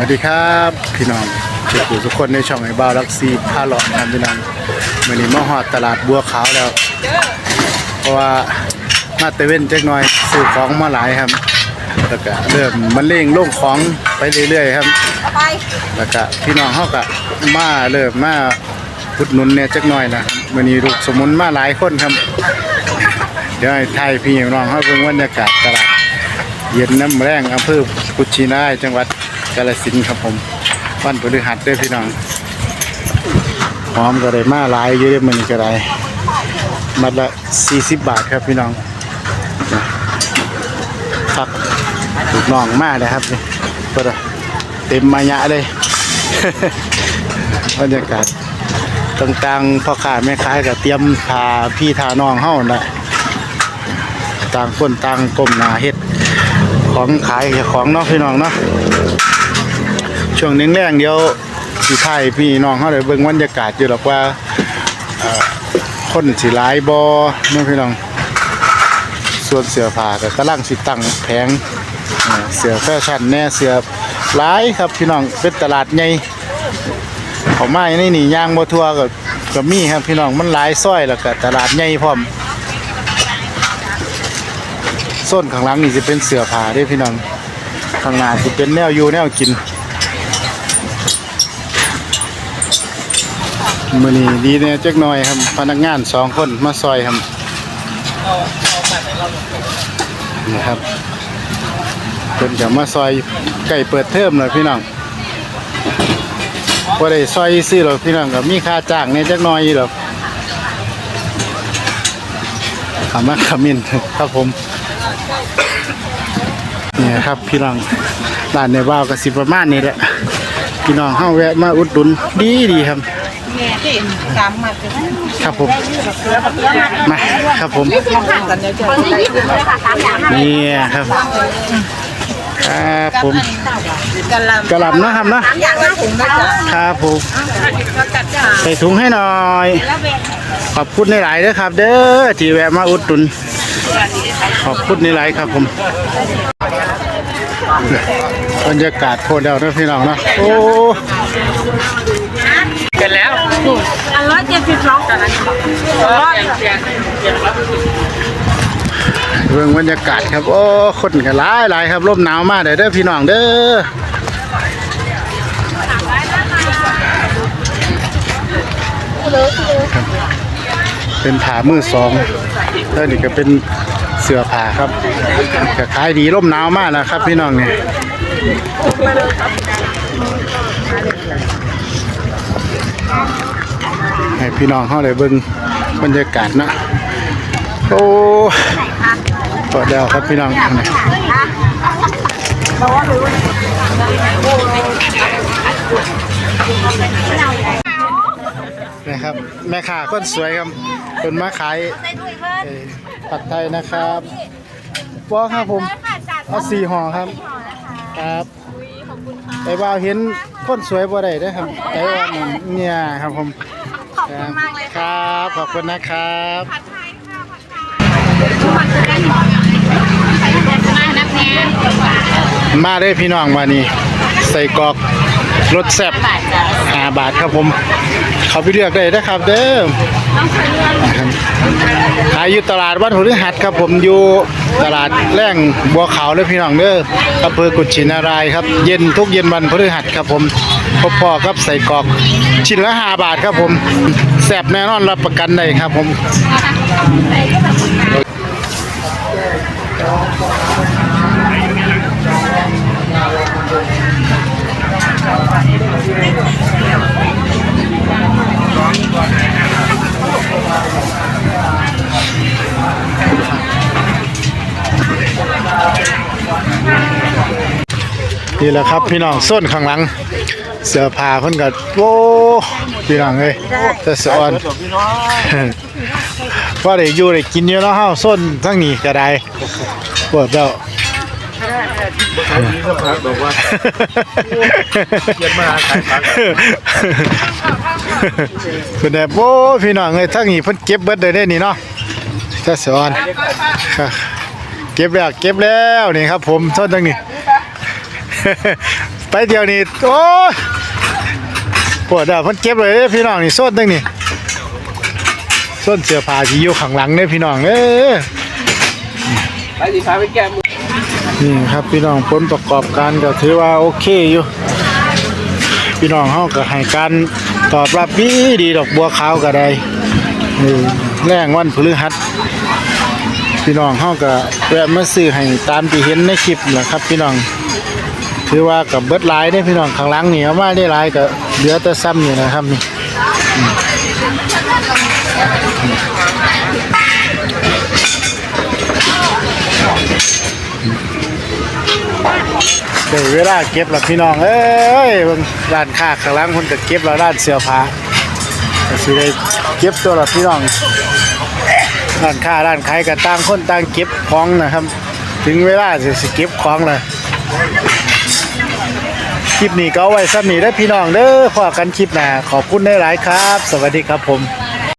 วัสดีครับพี่น้องทุกผู้ทุกคนในช่องไอ้บ้าลักซีพาเลาะครับพี่น้องวันนี้มาฮอดตลาดบัวขาวแล้ว เพราะว่ามาเตเว่นจักหน่อยซื้อของมาหลายครับแล้วก็เริ่มมันเร่งลงของไปเรื่อยๆครับแล้วก็พี่น้องเขาก็มาเริ่มมาพุดนุนเนี่ยจักหน่อยนะวันนี้ลูกสมุนมาหลายคนครับ เดี๋ยวไทยพี่น้องเขาเบิ่งบรรยากาศตลาดเย็นน้ำแรงอำเภอกุชินายจังหวัด กาฬสินครับผมวันพฤหัสด้อพี่น้องหอมก็ได้มาหลายอยู่เด้อมื้อนี้ก็ได้มัดละ40บบาทครับพี่น้องครับลูกน้องมาเลยครับนี่เปิดอะเต็มมายะเลยบรรยากาศต่างๆพ่อค้าแม่ค้าก็เตรียมพาพี่ทาน้องเฮาน่ะต่างคนต่างก้มหน้าเฮ็ดของขายของเนาะพี่น้องเนาะ ช่วงนึงแรงเดียวสิถ่ายพี่น้องเฮาได้เบิ่งบรรยากาศอยู่หรอกว่าคนสิหลายบ่เนาะพี่น้องส่วนเสือผ้าก็กำลังสิตั้งแผงเสือแฟชั่นแน่เสือลายครับพี่น้องเป็นตลาดใหญ่เขามาในนี่ย่างบ่ทั่วก็ก็มีครับพี่น้องมันหลายซอยแล้วก็ตลาดใหญ่พร้อมส้นข้างหลังนี่จะเป็นเสือผาด้วยพี่น้องข้างหน้าจะเป็นแนวอยู่แนวกิน มือนี้ดีเนี่ยจักหน่อยครับพนักงานสองคนมาซอยครับนะครับเพิ่นจะมาซอยไก่เปิดเทอมเลยพี่น้องพอได้ซอยซื้อหรอกพี่น้องกับมีค่าจ้างเนี่ยจักหน่อยหรอกขามาขมิ้นครับผมนี่ครับพี่น้องร้านในบ้าวก็สิประมาณนี้แหละพี่น้องเฮาแวะมาอุดหนุนดีดีครับ แม่ที่กำมาเป็นครับผมมาครับผมนี่ครับครับผมกระหล่ำนะครับเนาะครับผมใส่ถุงให้หน่อย ขอบคุณในหลายเด้อครับ เด้อที่แวะมาอุดหนุน ขอบคุณในหลายครับผมบรรยากาศโคตรแล้วนะพี่น้องเนาะโอ้ อันร้อยเจ็ดสิบสองกันนะร้อยเรื่องบรรยากาศครับ โอ้คนกันหลายหลายครับลมหนาวมากเด้อเด้อพี่น้องเด้อเป็นผามือสองแล้วนี่ก็เป็นเสื้อผ้าครับก็ขายดีลมหนาวมากนะครับ พี่น้องเนี่ย ให้พี่น้องเข้าเลยเบิ่งบรรยากาศนะโอ้เปิดแล้วครับพี่น้องนะครับแม่ค้าคนสวยครับคนมาขายเอ่อผัดไทยนะครับว่าครับผมเอาสี่ห่อครับ ครับไอ้บ่าวเห็น คนสวยบ่ได้เด้อครับไอ้ว่ามันเนี่ยครับผมขอบคุณมากเลยครับขอบคุณนะครับมาเลยพี่น้องมานี่ใส่กรอกรสแซ่บห้าบาทครับผม เขาไปเลือกได้นะครับ เด้อขายอยู่ตลาดวัดหัวฤหัสครับผมอยู่ตลาดแร่งบัวขาวเลยพี่น้องเด้ออำเภอกุชินารายครับ เย็นทุกเย็นวันพฤหัสครับผมพบพ่อครับใส่กรอกชิ้นละห้าบาทครับผมแซ่บแน่นอนรับประกันได้ครับผม นี่แหละครับพี่น้องส้นข้างหลัง เสื้อผ้าเพิ่นก็โอ้พี่น้องเอ้ยแต่สอนว่าได้อยู่ได้กินอยู่เนาะเฮาส้นทั้งนี้ก็ได้ปวดแล้วนี่ก็พักบอกว่าเย็นมาขายพักเพิ่นแบบโอ้พี่น้องเอ้ยทั้งนี้เพิ่นเก็บเบิดได้เด้นี่เนาะแต่สอนเก็บแล้วเก็บแล้วนี่ครับ ผมส้นทั้งนี้ ไปเดียวนี่โอ้ยปวดอะมันเจ็บเลยเด้อพี่น้องนี่ส้นนึงนี่ส้นเสื้อผ้าที่อยู่ข้างหลังเด้อพี่น้องเอ้ยไปดิพาไปแก้มือนี่ครับพี่น้องผลประกอบการก็ถือว่าโอเคอยู่ พี่น้องเฮาก็ให้การตอบรับดีดีดอกบัวขาวก็ได้เออแรงวันพฤหัสพี่น้องเฮาก็แวะมาซื้อให้ตามที่เห็นในคลิปแหละครับพี่น้อง ถือว่ากับเบิดลายได้พี่น้องข้างหลังนี่เอามาได้ลายก็เหลือแต่ซ้ำนี่นะครับนี่อืมได้เวลาเก็บล้วพี่น้องเอ้ยร้านค้าข้างหลังเพิ่นก็เก็บแล้วร้านเสื้อผ้าก็สิได้เก็บตัวละพี่น้องร้านค้าร้านขายก็ต่างคนต่างเก็บของนะครับ ถึงเวลาสิสิเก็บของแล้ว คลิปนี้ก็เอาไว้สำนีได้พี่น้องเด้อขอกันคลิปหน้าขอบคุณได้หลายครับ สวัสดีครับผม